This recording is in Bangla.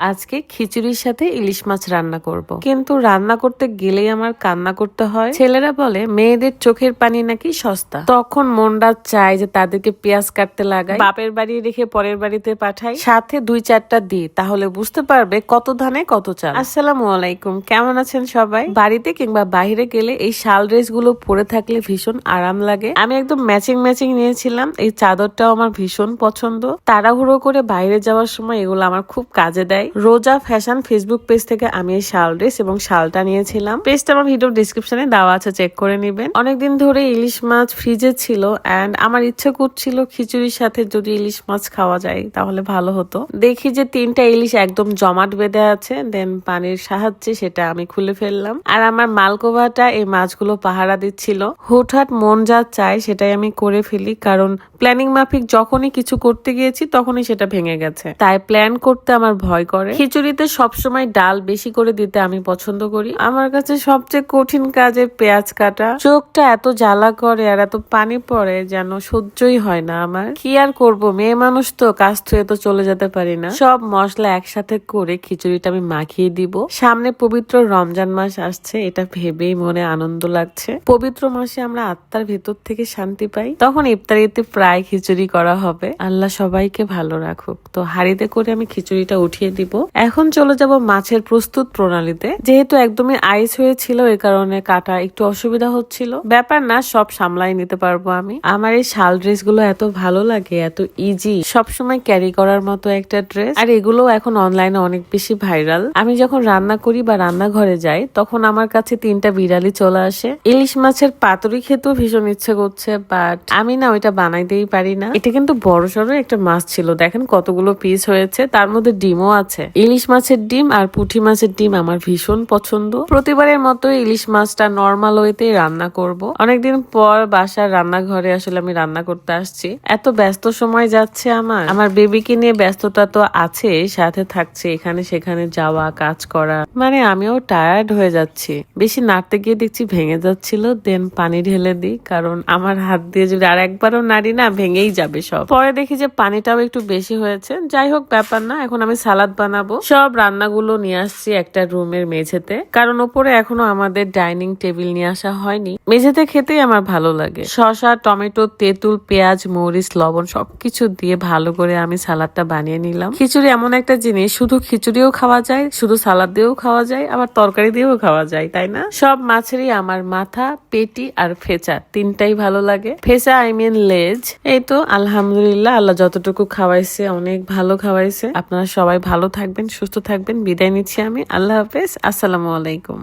আজকে খিচুড়ির সাথে ইলিশ মাছ রান্না করব। কিন্তু রান্না করতে গেলেই আমার কান্না করতে হয়। ছেলেরা বলে, মেয়েদের চোখের পানি নাকি সস্তা? তখন মনটা চায় যে তাদেরকে পেঁয়াজ কাটতে লাগাই, বাপের বাড়ি রেখে পরের বাড়িতে পাঠাই, সাথে দুই চারটা দিই। তাহলে বুঝতে পারবে কত ধানে, কত চাল। আসসালামু আলাইকুম, কেমন আছেন সবাই? বাড়িতে কিংবা বাইরে গেলে এই শাল ড্রেসগুলো পরে থাকলে ভীষণ আরাম লাগে। আমি একদম ম্যাচিং ম্যাচিং নিয়েছিলাম, এই চাদরটাও আমার ভীষণ পছন্দ। তাড়াহুড়ো করে বাইরে যাওয়ার সময় এগুলো আমার খুব কাজে দেয়। রোজা ফ্যাশন ফেসবুক পেজ থেকে আমি এই শাল ড্রেস এবং শালটা নিয়েছিলাম। পেজটা আমার ভিডিও ডিসক্রিপশনে দেওয়া আছে চেক করে নেবেন। অনেকদিন ধরে ইলিশ মাছ ফ্রিজে ছিল অ্যান্ড আমার ইচ্ছে করছিল খিচুড়ির সাথে যদি ইলিশ মাছ খাওয়া যায় তাহলে ভালো হতো। দেখি যে তিনটা ইলিশ একদম জমাট বেঁধে আছে দেন পানির সাহায্যে সেটা আমি খুলে ফেললাম। আর আমার মালকোভাটা এই মাছগুলো পাহারা দিচ্ছিল। হুটহাট মন যা চায় সেটাই আমি করে ফেলি, কারণ প্ল্যানিং মাফিক যখনই কিছু করতে গিয়েছি তখনই সেটা ভেঙে গেছে। তাই প্ল্যান করতে আমার ভয় খিচুড়িতে সবসময় ডাল বেশি করে দিতে আমি পছন্দ করি। আমার কাছে সবচেয়ে কঠিন কাজে পেঁয়াজ কাটা। চোখটা এত জ্বালা করে আর এত পানি পড়ে যেন সহ্যই হয় না আমার। কি আর করব? মেয়ে মানুষ তো, কাজ থুয়ে তো চলে যেতে পারি না। সব মশলা একসাথে করে খিচুড়িটা আমি মাখিয়ে দিব। সামনে পবিত্র রমজান মাস আসছে, এটা ভেবেই মনে আনন্দ লাগছে। পবিত্র মাসে আমরা আত্মার ভেতর থেকে শান্তি পাই। তখন ইফতারিতে প্রায় খিচুড়ি করা হবে। আল্লাহ সবাইকে ভালো রাখুক। তো হাড়িতে করে আমি খিচুড়িটা উঠিয়ে দিব। এখন চলে যাব মাছের প্রস্তুত প্রণালীতে। যেহেতু একদমই আইস হয়েছিল এই কারণে কাটা একটু অসুবিধা হচ্ছিল। ব্যাপার না, সব সামলাই নিতে পারব আমি। আমার এই শাল ড্রেসগুলো এত ভালো লাগে, এত ইজি সবসময় ক্যারি করার মতো একটা ড্রেস আর এগুলো এখন অনলাইনে অনেক বেশি ভাইরাল আমি যখন রান্না করি বা রান্নাঘরে যাই, তখন আমার কাছে তিনটা বিড়ালি চলে আসে। ইলিশ মাছের পাতুরি খেতেও ভীষণ ইচ্ছে করছে বাট আমি না ওইটা বানাইতেই পারি না। এটা কিন্তু বড় সড়ো একটা মাছ ছিল। দেখেন কতগুলো পিস হয়েছে। তার মধ্যে ডিমও আছে। ইলিশ মাছের ডিম আর পুঁটি মাছের ডিম আমার ভীষণ পছন্দ। প্রতিবারের মতো ইলিশ মাছটা নর্মাল ওয়েতে রান্না করব। অনেকদিন পর বাসার রান্নাঘরে আসলে আমি রান্না করতে আসছি। এত ব্যস্ত সময় যাচ্ছে আমার। আমার বেবিকে নিয়ে ব্যস্ততা তো আছে সাথে থাকছে এখানে সেখানে যাওয়া, কাজ করা। মানে আমিও টায়ার্ড হয়ে যাচ্ছি। বেশি নাড়তে গিয়ে দেখছি ভেঙে যাচ্ছিল দেন পানি ঢেলে দিই, কারণ আমার হাত দিয়ে যদি আর একবারও নাড়ি না, ভেঙেই যাবে সব। পরে দেখি যে পানিটাও একটু বেশি হয়েছে। যাই হোক, ব্যাপার না, এখন আমি সালাদ বানাবো। সব রান্নাগুলো নিয়ে আসছি একটা রুমের মেঝেতে। কারণ ওপরে এখনও আমাদের ডাইনিং টেবিল নিয়ে আসা হয়নি। মেঝেতে খেতেই আমার ভালো লাগে। শসা, টমেটো, তেঁতুল, পেঁয়াজ, মরিচ, লবণ সবকিছু দিয়ে ভালো করে আমি সালাদটা বানিয়ে নিলাম। খিচুড়ি এমন একটা জিনিস, শুধু খিচুড়িও খাওয়া যায়, শুধু সালাদ দিয়েও খাওয়া যায়, আবার তরকারি দিয়েও খাওয়া যায়, তাই না? সব মাছেরই আমার মাথা, পেটি আর ফেচা তিনটাই ভালো লাগে। ফেচা আই মিন লেজ। এই তো, আলহামদুলিল্লাহ, আল্লাহ যতটুকু খাওয়াইছে, অনেক ভালো খাওয়াইছে। আপনারা সবাই ভালো থাকবেন সুস্থ থাকবেন। বিদায় নিচ্ছি আমি। আল্লাহ হাফেজ। আসসালামু আলাইকুম।